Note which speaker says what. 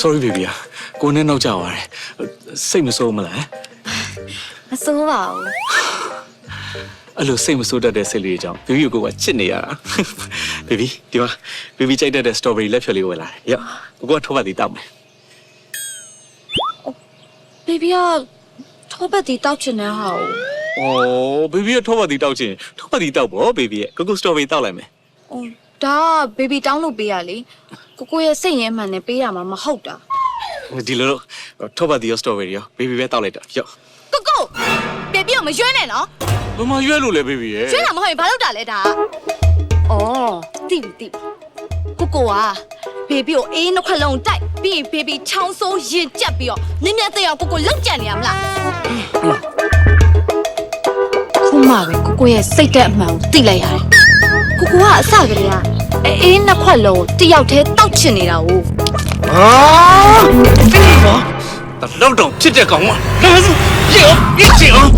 Speaker 1: sorry baby อ่ะကိုနဲ့နောက်ကြသွားတယ်စိတ်မဆိုးမလား
Speaker 2: မစိုးပါဘူး
Speaker 1: အဲ့လိုစိတ်မဆိုးတတ်တဲ့စိတ်လေးကြောင့် baby ကိုကချစ်နေရတာ baby ဒီမှာ baby ကြိုက်တတ်တဲ့ strawberry လက်ဖြော်လေးဝယ်လာတယ်ရောကိုကထောပတ်တီတောက်မယ်
Speaker 2: ဘေဘီကထောပတ်တီတောက်ချင်တဲ့ဟာကို
Speaker 1: ဩ baby ကထောပတ်တီတောက်ချင်ထောပတ်တီတောက်ပေါ့ baby ရဲ့ကိုကို strawberry တောက်လိုက်မယ်
Speaker 2: ဟိုဒါကဘေဘီတောင်းလို့ပေးရလေ ကိုကိုရဲ့စိတ်ရင်းမှန်နဲ့ပေးရမှာမဟုတ်တာ
Speaker 1: ဒီလိုတော့ထောပတ်တီရော strawberry ရော baby ပဲတောက်လိုက်တာရော
Speaker 2: ကိုကိုဘေဘီကိုမရွေးနဲ့နော်
Speaker 1: ဘယ်မှာရွက်လို့လဲ baby ရဲ့
Speaker 2: ရွေးတာမဟုတ်ရင်ဘာလုပ်တာလဲဒါကဩတိပြီတိပြီကိုကိုကဘေဘီကိုအေးနှစ်ခွက်လုံးတိုက်ပြီးရင်ဘေဘီချောင်းဆိုးရင်ကြက်ပြီးတော့နင်းမြတ်တဲ့အောင်ကိုကိုလောက်ကြံနေရမလားခုမှပဲကိုကိုရဲ့စိတ်သက်အမှန်ကိုသိလိုက်ရတယ်ကိုကိုကအစကတည်းက အေးနှစ်ခွက်လုံးကိုတယောက်တည်းတောက်ချင်နေတာကို
Speaker 1: ဟာဘာလောက်တော့ဖြစ်တဲ့ကောင်မလာစရောပြစ်ချင်အောင်